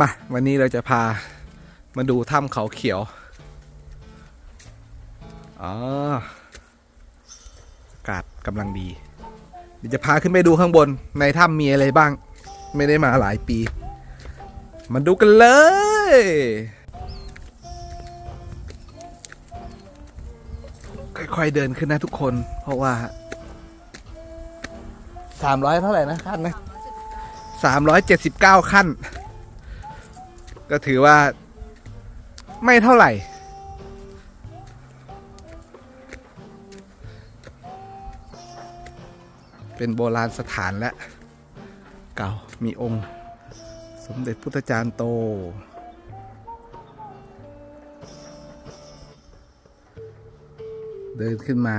มา วันนี้เราจะพามาดูถ้ำเขาเขียว อ๋ออากาศกำลังดี เดี๋ยวจะพาขึ้นไปดูข้างบน ในถ้ำมีอะไรบ้าง ไม่ได้มาหลายปี มาดูกันเลย ค่อยๆเดินขึ้นนะทุกคน เพราะว่าสามร้อยเท่าไหร่นะคานนะ 379 ขั้น ก็ถือว่าไม่เท่าไหร่ เป็นโบราณสถานและ เก่ามีองค์สมเด็จพุทธจารย์โตเดินขึ้นมา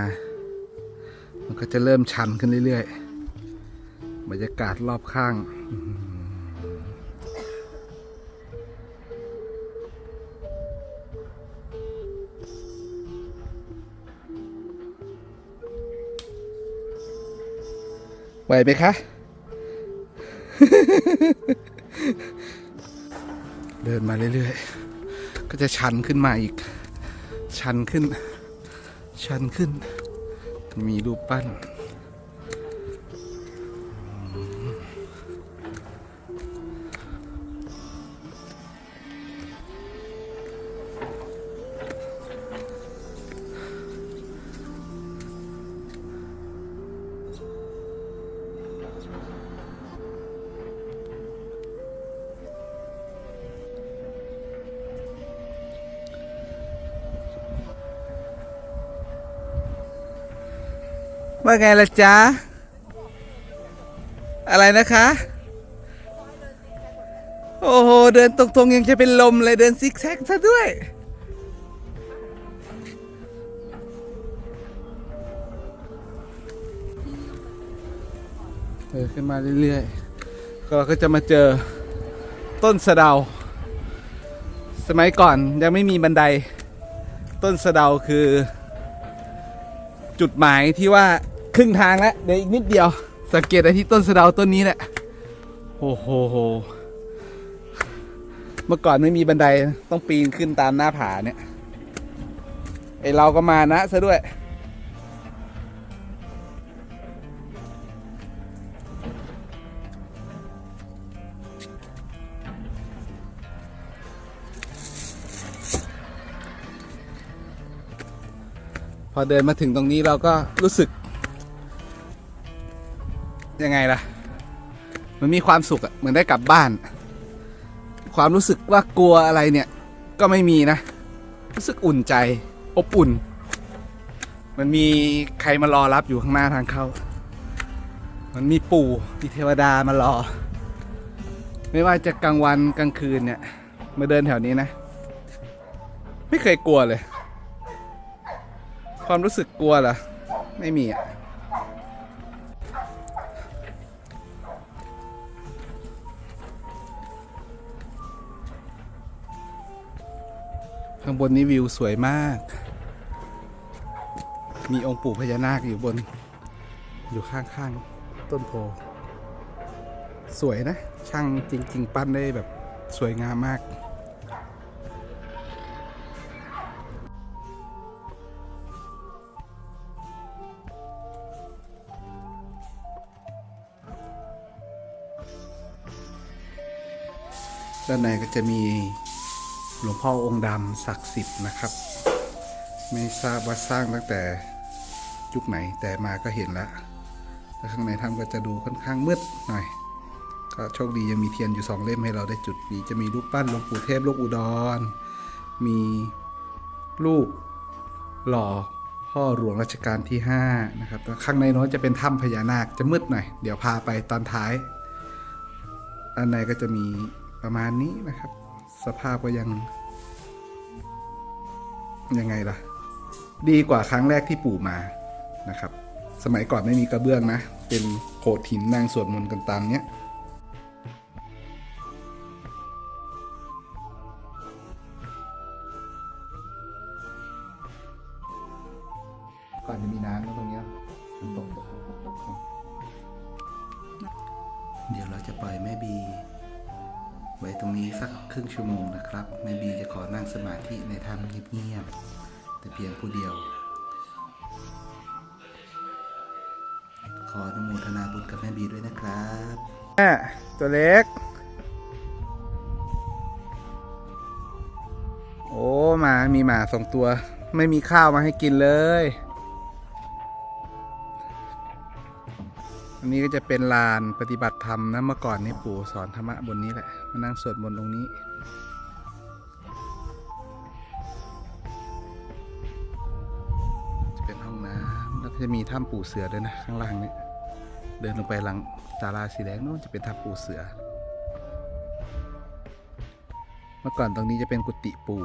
มันก็จะเริ่มชันขึ้นเรื่อย ๆ บรรยากาศรอบข้างไหวไหมคะ เดินมาเรื่อยๆ ก็จะชันขึ้นมาอีก ชันขึ้น ชันขึ้น มีรูปปั้น ว่าไงล่ะจ๊ะ อะไรนะคะ โอ้โห เดินตรงๆยังจะเป็นลมเลยเดินซิกแซกซะด้วยเดินขึ้นมาเรื่อยๆ ก็เราก็จะมาเจอต้นสะเดา สมัยก่อนยังไม่มีบันได ต้นสะเดาคือจุดหมายที่ว่า ครึ่งทางแล้วเดี๋ยวอีกนิดเดียว สังเกตได้ที่ต้นสะเดาต้นนี้แหละโอ้โหโหเมื่อก่อนไม่มีบันไดต้องปีนขึ้นตามหน้าผาเนี่ยไอเราก็มานะซะด้วย พอเดินมาถึงตรงนี้เราก็รู้สึก ยังไงล่ะ มันมีความสุขอะเหมือนได้กลับบ้าน ความรู้สึกว่ากลัวอะไรเนี่ย ก็ไม่มีนะ รู้สึกอุ่นใจ อบอุ่น มันมีใครมารอรับอยู่ข้างหน้าทางเข้า มันมีปู่มีเทวดามารอ ไม่ว่าจะกลางวันกลางคืนเนี่ย มาเดินแถวนี้นะ ไม่เคยกลัวเลย ความรู้สึกกลัวเหรอ ไม่มีอะ ข้างบนนี้วิวสวยมาก มีองค์ปู่พญานาคอยู่บน อยู่ข้างๆ ต้นโพ สวยนะ ช่างจริง ๆ ปั้นได้แบบสวยงามมาก ด้านในก็จะมี หลวงพ่อองค์ดำศักดิ์สิทธิ์นะครับ ไม่ทราบว่าสร้างตั้งแต่ยุคไหนแต่มาก็เห็นแล้วแล้วข้างในถ้ำก็จะดูค่อนข้างมืดหน่อย ก็โชคดียังมีเทียนอยู่สองเล่มให้เราได้จุดมีจะมีรูปปั้นหลวงปู่เทพลูกอุดร มีรูปหล่อพ่อหลวงรัชกาลที่ 5 นะครับแล้วข้างในน้นจะเป็นถ้ำพญานาคจะมืดหน่อย เดี๋ยวพาไปตอนท้ายด้านในก็จะมีประมาณนี้นะครับ สภาพก็ยัง ยังไงล่ะ ดีกว่าครั้งแรกที่ปู่มานะครับ สมัยก่อนไม่มีกระเบื้องนะ เป็นโขดหินนางสวดมนต์กันตามเนี้ยก่อนจะมีน้ำตรงเนี้ยฝนตกตกตกตกเดี๋ยวเราจะปล่อยแม่บี ไว้ตรงนี้สักครึ่งชั่วโมงนะครับแม่บีจะขอนั่งสมาธิในถ้ำเงียบๆแต่เพียงผู้เดียว ขออนุโมทนาบุญกับแม่บีด้วยนะครับแม่ตัวเล็ก โอ้หมามีหมาสองตัว ไม่มีข้าวมาให้กินเลย อันนี้ก็จะเป็นลานปฏิบัติธรรมนะเมื่อก่อนนี่ปู่สอนธรรมะบนนี้แหละ มานั่งสวดมนต์ตรงนี้ จะเป็นห้องน้ำแล้วก็จะมีถ้ำปู่เสือด้วยนะ ข้างล่างเนี่ยเดินลงไปหลังศาลาสีแดงนู้นจะเป็นถ้ำปู่เสือ เมื่อก่อนตรงนี้จะเป็นกุฏิปู่